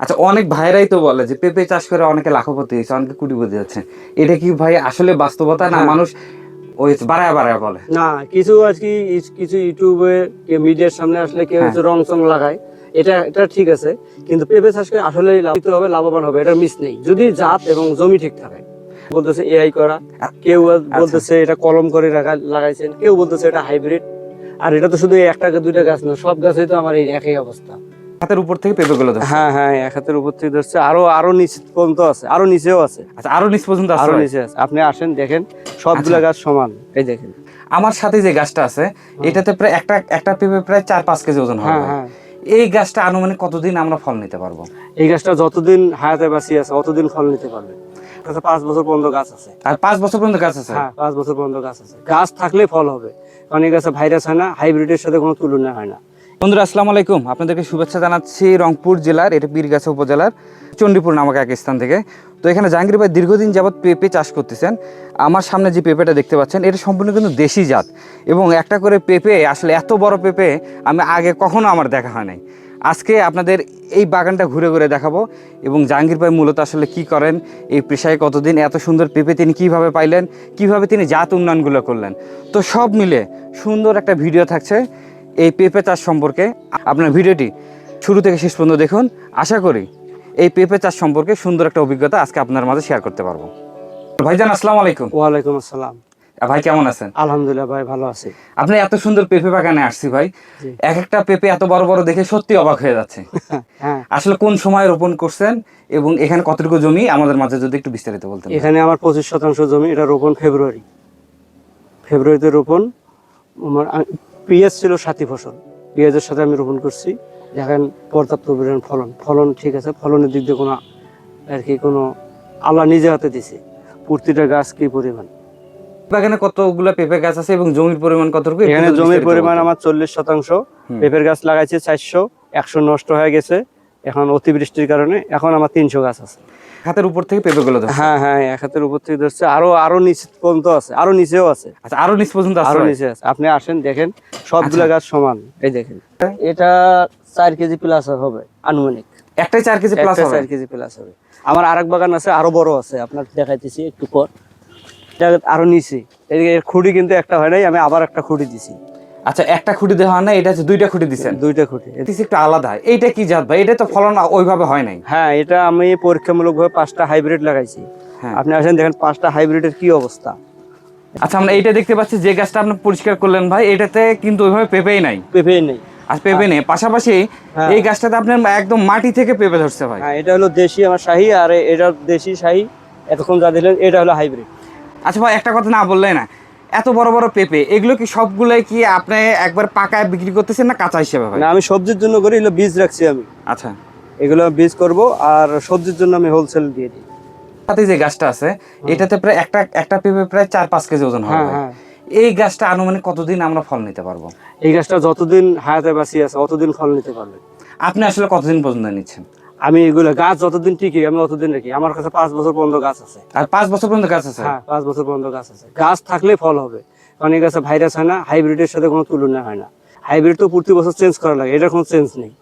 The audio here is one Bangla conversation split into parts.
আচ্ছা অনেক ভাইরাই তো বলে যে পেঁপে চাষ করে অনেকে লাখপতি হয়েছে অনেকে কুটিপতি যাচ্ছে এটা কি ভাই আসলে বাস্তবতা না। মানুষ ওই বাড়ায় বাড়ায় বলে না কিছু আর কি কিছু ইউটিউবে কেউ মিডিয়ার সামনে আসলে কেউ হ্যাঁ। রং চং লাগায় এটা এটা ঠিক আছে কিন্তু পেঁপে চাষ করে আসলে লাভিত হবে লাভবান হবে এটা মিস নেই যদি জাত এবং জমি ঠিক থাকে বলতেছে এআই করা কেউ আচ্ছা। বলতেছে এটা কলম করে রাখা- লাগাইছেন কেউ বলতেছে এটা হাইব্রিড আর এটা তো শুধু একটা দুইটা গাছ না সব গাছই তো আমার এই একই অবস্থা হাতের উপর থেকে পেঁপে গুলো হ্যাঁ হ্যাঁ এক হাতের উপর থেকে ধরছে। আরও আরও নিচে পর্যন্ত আছে আরও নিচেও আছে। আচ্ছা আরও নিচ পর্যন্ত আরও নিচে আছে। আপনি আসেন দেখেন সবগুলা গাছ সমান। এই দেখেন। আমার সাথে যে গাছটা আছে এটাতে প্রায় একটা একটা পেঁপে প্রায় চার পাঁচ কেজি ওজন হবে হ্যাঁ হ্যাঁ। এই গাছটা আনুমানিক কতদিন আমরা ফল নিতে পারব? এই গাছটা যতদিন হায়াতে বাঁচি আছে অতদিন ফল নিতে পারবে। তাতে পাঁচ বছর পর্যন্ত গাছ আছে। আর পাঁচ বছর পর্যন্ত গাছ আছে? হ্যাঁ পাঁচ বছর পর্যন্ত গাছ আছে। গাছ থাকলে ফল হবে। কারণ এই গাছে ভাইরাস হয় না হাইব্রিডের সাথে কোনো তুলনা হয় না। বন্ধুরা, আসসালামু আলাইকুম। আপনাদেরকে শুভেচ্ছা জানাচ্ছি রংপুর জেলার, এটা পীরগাছা উপজেলার চণ্ডীপুর নামক এক স্থান থেকে। তো এখানে জাহাঙ্গীর ভাই দীর্ঘদিন যাবৎ পেঁপে চাষ করতেছেন। আমার সামনে যে পেঁপেটা দেখতে পাচ্ছেন, এটা সম্পূর্ণ কিন্তু দেশি জাত এবং একটা করে পেঁপে, আসলে এত বড় পেঁপে, আমি আগে কখনো আমার দেখা হয় নাই। আজকে আপনাদের এই বাগানটা ঘুরে ঘুরে দেখাবো এবং জাহাঙ্গীর ভাই মূলত আসলে কি করেন, এই পেশায় কতদিন, এত সুন্দর পেঁপে তিনি কীভাবে পাইলেন, কীভাবে তিনি জাত উন্নয়নগুলো করলেন। তো সব মিলে সুন্দর একটা ভিডিও থাকছে। এই পেঁপে চাষ সম্পর্কে আপনার ভিডিওটি শুরু থেকে শেষ পর্যন্ত দেখুন। আশা করি এই পেঁপে চাষ সম্পর্কে সুন্দর একটা অভিজ্ঞতা আজকে আপনার মাঝে শেয়ার করতে পারব। ভাইজান আসসালামু আলাইকুম। ওয়ালাইকুম আসসালাম। ভাই কেমন আছেন? আলহামদুলিল্লাহ ভাই ভালো আছি। আপনি এত সুন্দর পেঁপে বাগানে আসছি ভাই। এক একটা পেঁপে এত বড় বড় দেখে সত্যি অবাক হয়ে যাচ্ছে। হ্যাঁ। আসলে কোন সময় রোপণ করছেন এবং এখানে কতটুকু জমি? আমাদের মাঝে যদি একটু বিস্তারিত বলতেন। এখানে আমার পঁচিশ শতাংশ জমি এটা রোপণ ফেব্রুয়ারি। ফেব্রুয়ারিতে রোপণ আমার পেঁয়াজ ছিল সাথী ফসল। পেঁয়াজের সাথে আমি রোপণ করছি। দেখেন পর্যাপ্ত পরিমাণ ফলন। ফলন ঠিক আছে ফলনের দিক দিয়ে কোনো আর কি কোনো আল্লাহ নিজে হাতে দিছে। প্রতিটা গাছ কি পরিমাণ? বাগানে কতগুলো পেঁপে গাছ আছে এবং জমির পরিমাণ কতটুকু? এখানে জমির পরিমাণ আমার চল্লিশ শতাংশ। পেঁপের গাছ লাগাইছে চারশো একশো নষ্ট হয়ে গেছে। এখন অতিবৃষ্টির কারণে এখন আমার তিনশো গাছ আছে। হাতের উপর থেকে পেঁপে গুলো হ্যাঁ হ্যাঁ এক হাতের উপর থেকে ধরছে। আরও আরও নিচে পর্যন্ত আছে আরও নিচেও আছে। আচ্ছা আরও নিচ পর্যন্ত আরও নিচে আছে। আপনি আসেন দেখেন সবগুলা আচ্ছা। গাছ সমান। এই দেখেন। এটা চার কেজি প্লাস হবে আনুমানিক। একটাই চার কেজি প্লাস হবে? চার কেজি প্লাস হবে। আমার আরেক বাগান আছে আরও বড় আছে আপনার দেখাইতেছি একটু পর। এটা আরও নিচে। এদিকে খুঁটি কিন্তু একটা হয় নাই আমি আবার একটা খুঁটি দিছি। আচ্ছা একটা খুঁটি দেওয়া হয় না এটা হচ্ছে দুইটা খুঁটি দিছেন। দুইটা খুঁটি। এটা একটু আলাদা। এইটা কি জাত ভাই? এটা তো ফলন ওইভাবে হয় নাই। হ্যাঁ এটা আমি পরীক্ষামূলক ভাবে পাঁচটা হাইব্রিড লাগাইছি। হ্যাঁ। আপনি আসেন দেখেন পাঁচটা হাইব্রিডের কি অবস্থা। আচ্ছা আমরা এইটা দেখতে পাচ্ছি যে গাছটা আপনি পরিষ্কার করলেন ভাই এটাতে কিন্তু ওইভাবে পেঁপেই নাই। পেঁপে নেই। আর পেঁপে নেই। পাশাপাশি হ্যাঁ। এই গাছটাতে আপনার একদম মাটি থেকে পেঁপে ধরছে ভাই। হ্যাঁ এটা হলো দেশি আমার শাহি আর এটা দেশি শাহি এতক্ষণ যা দিলেন এটা হলো হাইব্রিড। আচ্ছা ভাই একটা কথা না বললে না। এত বড় বড় পেঁপে এগুলো কি সবগুলাই কি আপনি একবার পাকায় বিক্রি করতেছেন না কাঁচা হিসেবে ভাই? মানে আমি সবজির জন্য করি এগুলো বীজ রাখছি আমি। আচ্ছা। এগুলো বীজ করব আর সবজির জন্য আমি হোলসেল দিয়ে দিই। সাথে যে গাছটা আছে এটাতে প্রায় একটা একটা পেঁপে প্রায় চার পাঁচ কেজি ওজন হবে হ্যাঁ হ্যাঁ। এই গাছটা আনুমানিক কতদিন আমরা ফল নিতে পারব? এই গাছটা যতদিন হায়াতে বাঁচি আছে অতদিন ফল নিতে পারবে। আপনি আসলে কতদিন পর্যন্ত নিচ্ছেন? আমি এগুলো গাছ যতদিন টিকি আমি অতদিন রাখি আমার কাছে পাঁচ বছর পর্যন্ত গাছ আছে। আর পাঁচ বছর পর্যন্ত গাছ আছে? হ্যাঁ পাঁচ বছর পর্যন্ত গাছ আছে। গাছ থাকলে ফল হবে। কারণ এই গাছে ভাইরাস হয় না হাইব্রিডের সাথে কোনো তুলনা হয় না। হাইব্রিড তো প্রতি বছর চেঞ্জ করা লাগে এটার কোনো চেঞ্জ নেই।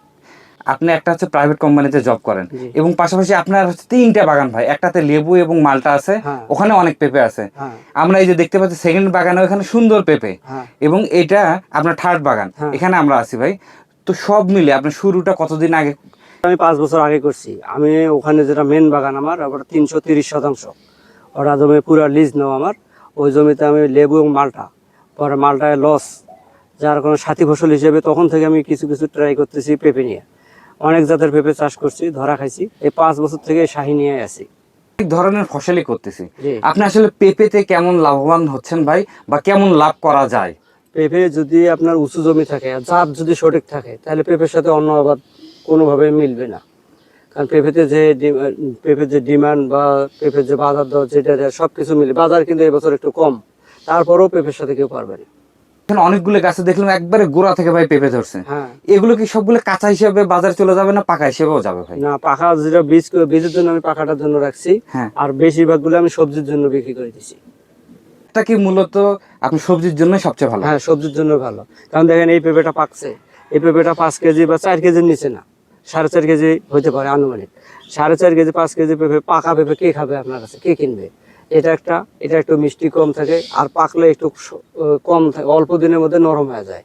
আপনি একটা হচ্ছে প্রাইভেট কোম্পানিতে জব করেন এবং পাশাপাশি আপনার হচ্ছে তিনটা বাগান ভাই একটাতে লেবু এবং মালটা আছে হ্যাঁ। ওখানে অনেক পেঁপে আছে। হ্যাঁ। আমরা এই যে দেখতে পাচ্ছি সেকেন্ড বাগানে ওখানে সুন্দর পেঁপে। হ্যাঁ। এবং এটা আপনার থার্ড বাগান। এখানে আমরা আছি ভাই। তো সব মিলে আপনার শুরুটা কতদিন আগে আমি পাঁচ বছর আগে করছি। আমি ওখানে যেটা মেন বাগান আমার আবার তিনশো তিরিশ শতাংশ। ওরা জমি পুরো লিজ নেওয়া আমার। ওই জমিতে আমি লেবু এবং মালটা। পরে মালটায় লস যার কোনো সাথী ফসল হিসেবে তখন থেকে আমি কিছু কিছু ট্রাই করতেছি পেঁপে নিয়ে। অনেক জাতের পেঁপে চাষ করছি ধরা খাইছি। এই পাঁচ বছর থেকে শাহি নিয়ে আছি। অনেক ধরনের ফসলই করতেছি? আপনি আসলে পেঁপেতে কেমন লাভবান হচ্ছেন ভাই? বা কেমন লাভ করা যায়? পেঁপে যদি আপনার উঁচু জমি থাকে আর জাত যদি সঠিক থাকে তাহলে পেঁপের সাথে অন্য আবাদ কোনোভাবে মিলবে না। কারণ পেঁপেতে যে পেঁপের যে ডিমান্ড বা পেঁপের যে বাজার দর যেটা সব কিছু মিলে বাজার কিন্তু এবছর একটু কম। তারপরেও পেঁপের সাথে কেউ পারবে না। এখানে অনেকগুলো গাছে দেখলাম একবারে গোড়া থেকে ভাই পেঁপে ধরছে। হ্যাঁ। এগুলো কি সবগুলো কাঁচা হিসেবে বাজারে চলে যাবে না পাকা হিসেবেও যাবে ভাই? না পাকা যেটা বীজ বীজের জন্য আমি পাকাটার জন্য রাখছি। হ্যাঁ। আর বেশিরভাগগুলো আমি সবজির জন্য বিক্রি করে দিছি। এটা কি মূলত আপনি সবজির জন্য সবচেয়ে ভালো? হ্যাঁ সবজির জন্য ভালো। কারণ দেখেন এই পেঁপেটা পাকছে। এই পেঁপেটা পাঁচ কেজি বা চার কেজির নিচে না। সাড়ে চার কেজি হতে পারে আনুমানিক। সাড়ে চার কেজি পাঁচ কেজি পেঁপে পাকা পেঁপে কে খাবে আপনার কাছে? কে কিনবে? এটা একটা এটা একটু মিষ্টি কম থাকে আর পাকলে একটু কম থাকে অল্প দিনের মধ্যে নরম হয়ে যায়।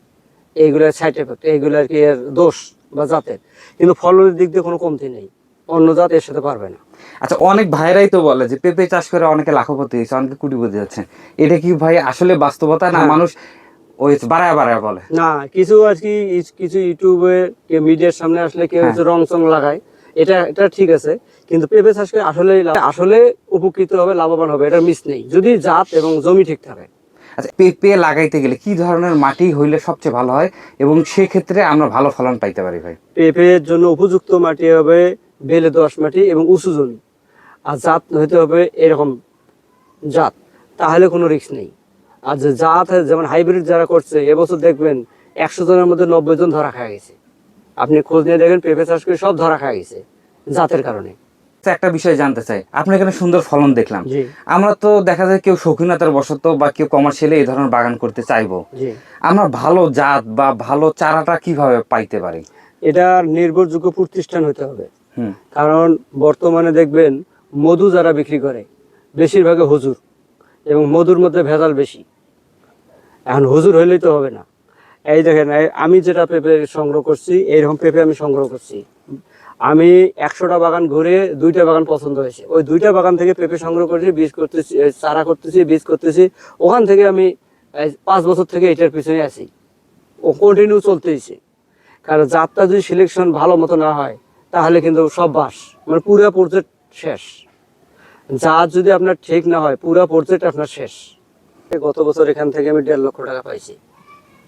এইগুলো সাইড এফেক্ট এইগুলো আর কি এর দোষ বা জাতের। কিন্তু ফলনের দিক দিয়ে কোনো কমতি নেই। অন্য জাত এর সাথে পারবে না। আচ্ছা অনেক ভাইরাই তো বলে যে পেঁপে চাষ করে অনেকে লাখপতি হয়েছে অনেকে কোটিপতি যাচ্ছে এটা কি ভাই আসলে বাস্তবতা না হ্যাঁ। মানুষ ওই বাড়ায় বাড়ায় বলে। না কিছু আর কি কিছু ইউটিউবে কেউ মিডিয়ার সামনে আসলে কেউ হ্যাঁ। রং চং লাগায় এটা এটা ঠিক আছে কিন্তু পেঁপে চাষ করে আসলে আসলে উপকৃত হবে লাভবান হবে এটা মিস নেই। যদি জাত এবং জমি ঠিক থাকে। আচ্ছা পেঁপে লাগাইতে গেলে কি ধরনের মাটি হইলে সবচেয়ে ভালো হয়? এবং সেক্ষেত্রে আমরা ভালো ফলন পাইতে পারি ভাই। পেঁপের জন্য উপযুক্ত মাটি হবে বেলে দোআঁশ মাটি এবং উঁচু জমি। আর জাত হইতে হবে এরকম জাত তাহলে কোনো রিস্ক নেই। আর যে জাত যেমন হাইব্রিড যারা করছে এবছর দেখবেন একশো জনের মধ্যে নব্বই জন ধরা খাওয়া গেছে। আপনি খোঁজ নিয়ে দেখেন পেঁপে চাষ করে সব ধরা খাওয়া গেছে জাতের কারণে। একটা বিষয় জানতে চাই আপনার এখানে সুন্দর ফলন দেখলাম। আমরা তো দেখা যায় কেউ শৌখিনতার বশত বা কেউ কমার্শিয়ালি এই ধরনের বাগান করতে চাইব। আমরা ভালো জাত বা ভালো চারাটা কীভাবে পাইতে পারি? এটা নির্ভরযোগ্য প্রতিষ্ঠান হতে হবে। কারণ বর্তমানে দেখবেন মধু যারা বিক্রি করে বেশিরভাগে হুজুর এবং মধুর মধ্যে ভেজাল বেশি। এখন হুজুর হইলেই তো হবে না। এই দেখেন আমি যেটা পেঁপে সংগ্রহ করছি, এইরকম পেঁপে আমি সংগ্রহ করছি। আমি একশোটা বাগান ঘুরে দুইটা বাগান পছন্দ হয়েছে। ওই দুইটা বাগান থেকে পেঁপে সংগ্রহ করেছি, বীজ করতেছি চারা করতেছি, বীজ করতেছি। ওখান থেকে আমি পাঁচ বছর থেকে এটার পিছনে আছি। ও কন্টিনিউ চলতেইছে কারণ জাতটা যদি সিলেকশন ভালো মতো না হয়, তাহলে কিন্তু সব বাস মানে পুরো প্রজেক্ট শেষ। জাত যদি আপনার ঠিক না হয়, পুরো প্রজেক্ট আপনার শেষ। গত বছর এখান থেকে আমি দেড় লক্ষ টাকা পাইছি।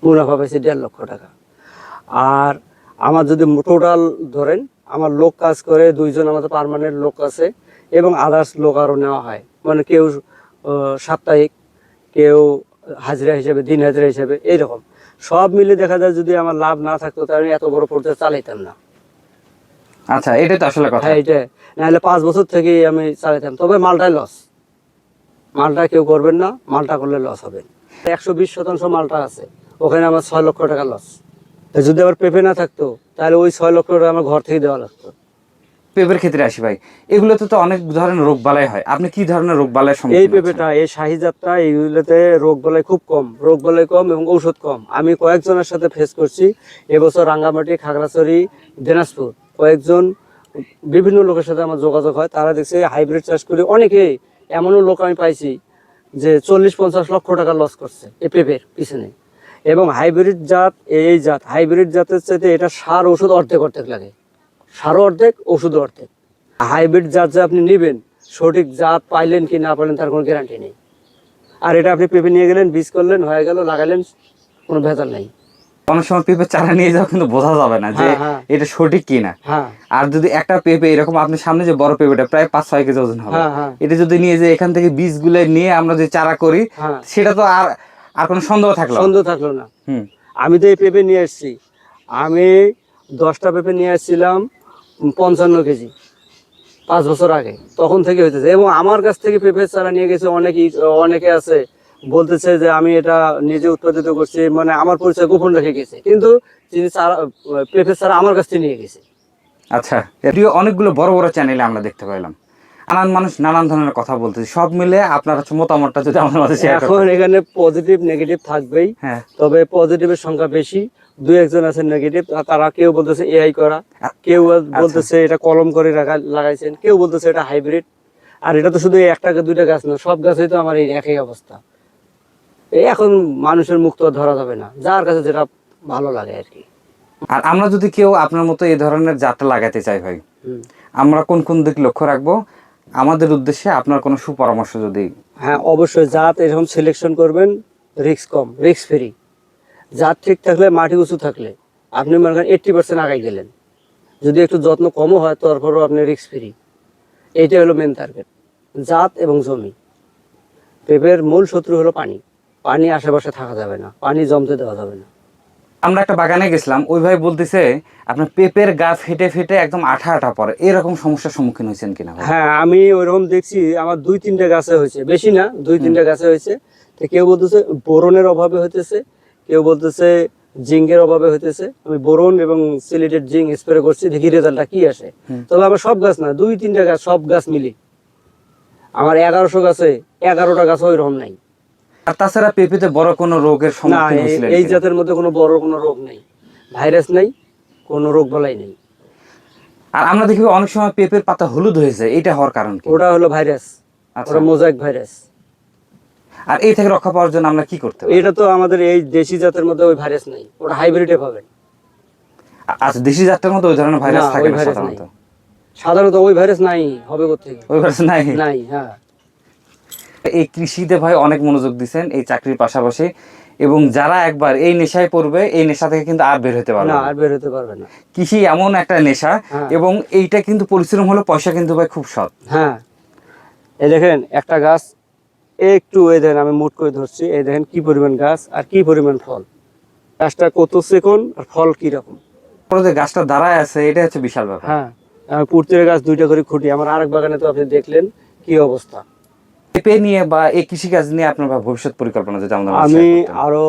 মুনাফা পাইছি দেড় লক্ষ টাকা। আর আমার যদি টোটাল ধরেন আমার লোক কাজ করে দুইজন আমাদের পার্মানেন্ট লোক আছে এবং আদার্স লোক আরও নেওয়া হয়। মানে কেউ সাপ্তাহিক কেউ হাজিরা হিসেবে দিন হাজিরা হিসেবে এইরকম। সব মিলে দেখা যায় যদি আমার লাভ না থাকতো তাহলে আমি এত বড় পর্যায়ে চালাইতাম না। আচ্ছা এটাই তো আসলে কথা। হ্যাঁ এটা নাহলে পাঁচ বছর থেকেই আমি চালাইতাম। তবে মালটাই লস মালটা কেউ করবেন না মালটা করলে লস হবে। একশো বিশ শতাংশ মালটা আছে ওখানে আমার ছয় লক্ষ টাকা লস যদি আবার পেঁপে না থাকতো তাহলে ওই ছয় লক্ষ টাকা আমার ঘর থেকে দেওয়া লাগতো। পেঁপের ক্ষেত্রে আসি ভাই এগুলোতে তো অনেক ধরনের রোগ বালাই হয়। আপনি কি ধরনের রোগ বালাই এই? পেঁপেটা এই শাহি জাতটা এইগুলোতে রোগ বলাই খুব কম রোগ বলাই কম এবং ঔষধ কম। আমি কয়েকজনের সাথে ফেস করছি এবছর রাঙ্গামাটি খাগড়াছড়ি দিনাজপুর। কয়েকজন বিভিন্ন লোকের সাথে আমার যোগাযোগ হয় তারা দেখছে হাইব্রিড চাষ করে অনেকেই এমনও লোক আমি পাইছি যে চল্লিশ পঞ্চাশ লক্ষ টাকা লস করছে এ পেঁপের পিছনে। এবং হাইব্রিড জাত, এই জাত হাইব্রিড জাতের চাইতে এটা সার ওষুধ অর্ধেক অর্ধেক লাগে। সারও অর্ধেক ওষুধ অর্ধেক। হাইব্রিড জাত যে আপনি নেবেন, সঠিক জাত পাইলেন কি না পাইলেন তার কোনো গ্যারান্টি নেই। আর এটা আপনি পেঁপে নিয়ে গেলেন, বীজ করলেন, হয়ে গেল, লাগালেন, কোনো ভেজাল নেই। অনেক সময় পেঁপে চারা নিয়ে যাও কিন্তু বোঝা যাবে না যে হ্যাঁ, হ্যাঁ। এটা সঠিক কিনা। হ্যাঁ। আর যদি একটা পেঁপে এরকম আপনার সামনে যে বড় পেঁপেটা প্রায় পাঁচ ছয় কেজি ওজন হবে। এটা যদি নিয়ে যে এখান থেকে বীজগুলো নিয়ে আমরা যে চারা করি সেটা তো আর আর কোনো সন্দেহ থাকল সন্দেহ থাকল না। হুম। আমি তো এই পেঁপে নিয়ে এসেছি। আমি দশটা পেঁপে নিয়ে এসেছিলাম পঞ্চান্ন কেজি পাঁচ বছর আগে। তখন থেকে হইতেছে। এবং আমার কাছ থেকে পেঁপে চারা নিয়ে গেছে অনেকেই অনেকে আছে বলতেছে যে আমি এটা নিজে উৎপাদিত করছি মানে আমার পরিচয় গোপন রেখে গেছে। কিন্তু চারা পেঁপে চারা আমার কাছ থেকে নিয়ে গেছে। আচ্ছা এটিও অনেকগুলো বড় বড় চ্যানেলে আমরা দেখতে পাইলাম। নানান মানুষ নানান ধরনের কথা বলতেছে। সব মিলে আপনার মতামতটা যদি আমাদের মাঝে শেয়ার এখন এখানে পজিটিভ নেগেটিভ থাকবেই। হ্যাঁ। তবে পজিটিভের সংখ্যা বেশি। দুই একজন আছে নেগেটিভ তারা কেউ বলতেছে এআই করা। কেউ বলতেছে এটা কলম করে রাখা- লাগাইছেন। কেউ বলতেছে এটা হাইব্রিড আর এটা তো শুধু একটা দুইটা গাছ না সব গাছই তো আমার এই একই অবস্থা। এখন মানুষের মুখ মুক্ত ধরা যাবে না। যার কাছে যেটা ভালো লাগে আর কি। আর আমরা যদি কেউ আপনার মতো এই ধরনের জাতটা লাগাতে চাই ভাই আমরা কোন কোন দিক লক্ষ্য রাখব? আমাদের উদ্দেশ্যে আপনার কোনো সুপরামর্শ যদি। হ্যাঁ অবশ্যই জাত এরকম সিলেকশন করবেন রিস্ক কম রিস্ক ফ্রি জাত ঠিক থাকলে মাটি উঁচু থাকলে আপনি মনে করেন এইট্টি পার্সেন্ট আগাই গেলেন। যদি একটু যত্ন কমও হয় তারপরেও আপনি রিস্ক ফ্রি এইটাই হলো মেন টার্গেট জাত এবং জমি। পেঁপের মূল শত্রু হলো পানি। পানি আশেপাশে থাকা যাবে না পানি জমতে দেওয়া যাবে না। আমরা একটা বাগানে গেছিলাম ওই ভাই বলতেছে আপনার পেঁপের গা ফেটে ফেটে একদম আঠা আঠা পড়ে। এরকম সমস্যার সম্মুখীন হয়েছেন কিনা হ্যাঁ আমি ওইরকম দেখছি আমার দুই তিনটে গাছে হয়েছে। বেশি না দুই তিনটে গাছে হয়েছে। তো কেউ বলতেছে বোরনের অভাবে হইতেছে কেউ বলতেছে জিঙ্কের অভাবে হইতেছে। আমি বোরন এবং সিলেটেড জিঙ্ক স্প্রে করছি দেখি রেজাল্টটা কি আসে। তবে আমার সব গাছ না দুই তিনটা গাছ সব গাছ মিলি। আমার এগারোশো গাছে এগারোটা গাছ ওই রকম নাই। আর তাছাড়া পেঁপেতে বড় কোনো রোগের সম্মুখীন এই- হয়েছিলেন এই জাতের মধ্যে কোনো বড় কোনো রোগ নেই। ভাইরাস নেই কোনো রোগ বলাই নেই। আর আমরা দেখি অনেক সময় পেঁপের পাতা হলুদ হয়ে যায় এটা হওয়ার কারণ কি? ওটা হলো ভাইরাস। আচ্ছা। ওটা মোজাইক ভাইরাস। আর এই থেকে রক্ষা পাওয়ার জন্য আমরা কি করতে পারি? এটা তো আমাদের এই দেশি জাতের মধ্যে ওই ভাইরাস নেই ওটা হাইব্রিডে পাবেন। আচ্ছা দেশি জাতটার মধ্যে ওই ধরনের ভাইরাস থাকে না সাধারণত। সাধারণত ওই ভাইরাস নাই হবে কোথেকে ওই ভাইরাস নাই? নাই হ্যাঁ। এই কৃষিতে ভাই অনেক মনোযোগ দিচ্ছেন এই চাকরির পাশাপাশি। এবং যারা একবার এই নেশায় পড়বে এই নেশা থেকে কিন্তু আর বের হতে পারবে না আর বের হতে পারবে না। কৃষি এমন একটা নেশা হ্যাঁ। এবং এইটা কিন্তু পরিশ্রম হলে পয়সা কিন্তু ভাই খুব সৎ। হ্যাঁ। এই দেখেন একটা গাছ একটু এই দেখেন আমি মুট করে ধরছি এই দেখেন কি পরিমাণ গাছ আর কি পরিমাণ ফল। গাছটা কত সেকন আর ফল কি রকম? যে গাছটা দাঁড়ায় আছে এটা হচ্ছে বিশাল ব্যাপার। হ্যাঁ পুরতির গাছ দুইটা করে খুঁটি আমার আরেক বাগানে তো আপনি দেখলেন কি অবস্থা। পেঁপে নিয়ে বা এই কৃষিকাজ নিয়ে আপনার ভবিষ্যৎ পরিকল্পনা যেটা আমাদের আমি আরও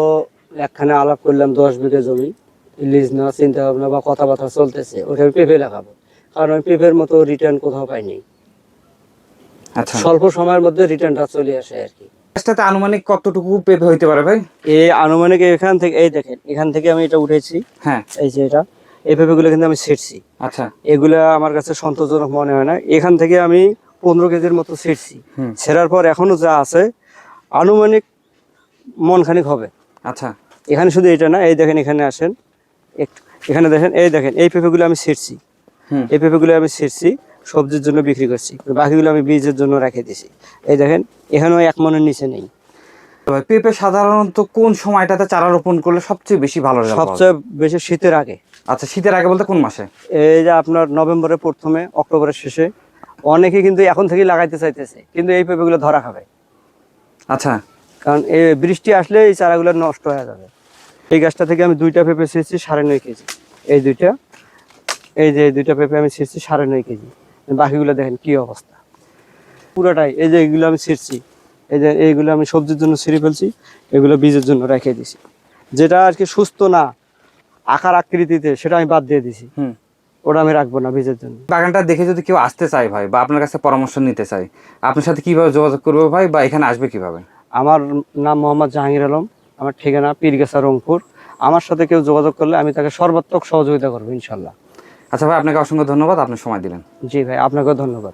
একখানে আলাপ করলাম দশ বিঘা জমি। লিজ নেওয়া চিন্তা ভাবনা বা কথাবার্তা চলতেছে ওটা আমি পেঁপে লাগাবো। কারণ আমি পেঁপের মতো রিটার্ন কোথাও পাইনি আচ্ছা। স্বল্প সময়ের মধ্যে রিটার্নটা চলে আসে আর কি। গাছটাতে আনুমানিক কতটুকু পেঁপে হইতে পারে ভাই? এই আনুমানিক এখান থেকে এই দেখেন এখান থেকে আমি এটা উঠেছি। হ্যাঁ। এই যে এটা। এই পেঁপেগুলো কিন্তু আমি ছিটছি আচ্ছা। এগুলা আমার কাছে সন্তোষজনক মনে হয় না। এখান থেকে আমি পনেরো কেজির মতো হুম। ছেঁড়ার পর এখনও যা আছে আনুমানিক মনখানিক হবে। আচ্ছা। এখানে শুধু এটা না এই দেখেন এখানে আসেন একটু এখানে দেখেন এই দেখেন এই পেঁপেগুলো আমি হুম। এই পেঁপেগুলো আমি ছিটছি সবজির জন্য বিক্রি করছি বাকিগুলো আমি বীজের জন্য রেখে দিছি। এই দেখেন এখানেও এক মনের নিচে নেই। পেঁপে সাধারণত কোন সময়টাতে চারা রোপণ করলে সবচেয়ে বেশি ভালো? সবচেয়ে বেশি শীতের আগে। আচ্ছা শীতের আগে বলতে কোন মাসে? এই যে আপনার নভেম্বরের প্রথমে অক্টোবরের শেষে অনেকে কিন্তু এখন থেকেই লাগাইতে চাইতেছে কিন্তু এই পেঁপেগুলো ধরা খাবে। আচ্ছা। কারণ এই বৃষ্টি আসলে এই চারাগুলো নষ্ট হয়ে যাবে। এই গাছটা থেকে আমি দুইটা পেঁপে ছিঁড়ছি সাড়ে নয় কেজি। এই দুইটা এই যে দুইটা পেঁপে আমি ছিঁড়ছি সাড়ে নয় কেজি। বাকিগুলো দেখেন কি অবস্থা। পুরোটাই এই যে এইগুলো আমি ছিঁড়ছি এই যে এইগুলো আমি সবজির জন্য ছিঁড়ে ফেলছি এগুলো বীজের জন্য রেখে দিছি। যেটা আর কি সুস্থ না আকার আকৃতিতে সেটা আমি বাদ দিয়ে দিছি। হুম। ওটা আমি রাখব না বীজের জন্য। বাগানটা দেখে যদি কেউ আসতে চায় ভাই বা আপনার কাছে পরামর্শ নিতে চায় আপনার সাথে কীভাবে যোগাযোগ করবে ভাই বা এখানে আসবে কীভাবে? আমার নাম মোহাম্মদ জাহাঙ্গীর আলম আমার ঠিকানা পীরগেছা রংপুর। আমার সাথে কেউ যোগাযোগ করলে আমি তাকে সর্বাত্মক সহযোগিতা করব ইনশাল্লাহ। আচ্ছা ভাই আপনাকে অসংখ্য ধন্যবাদ আপনি সময় দিলেন। জি ভাই আপনাকেও ধন্যবাদ।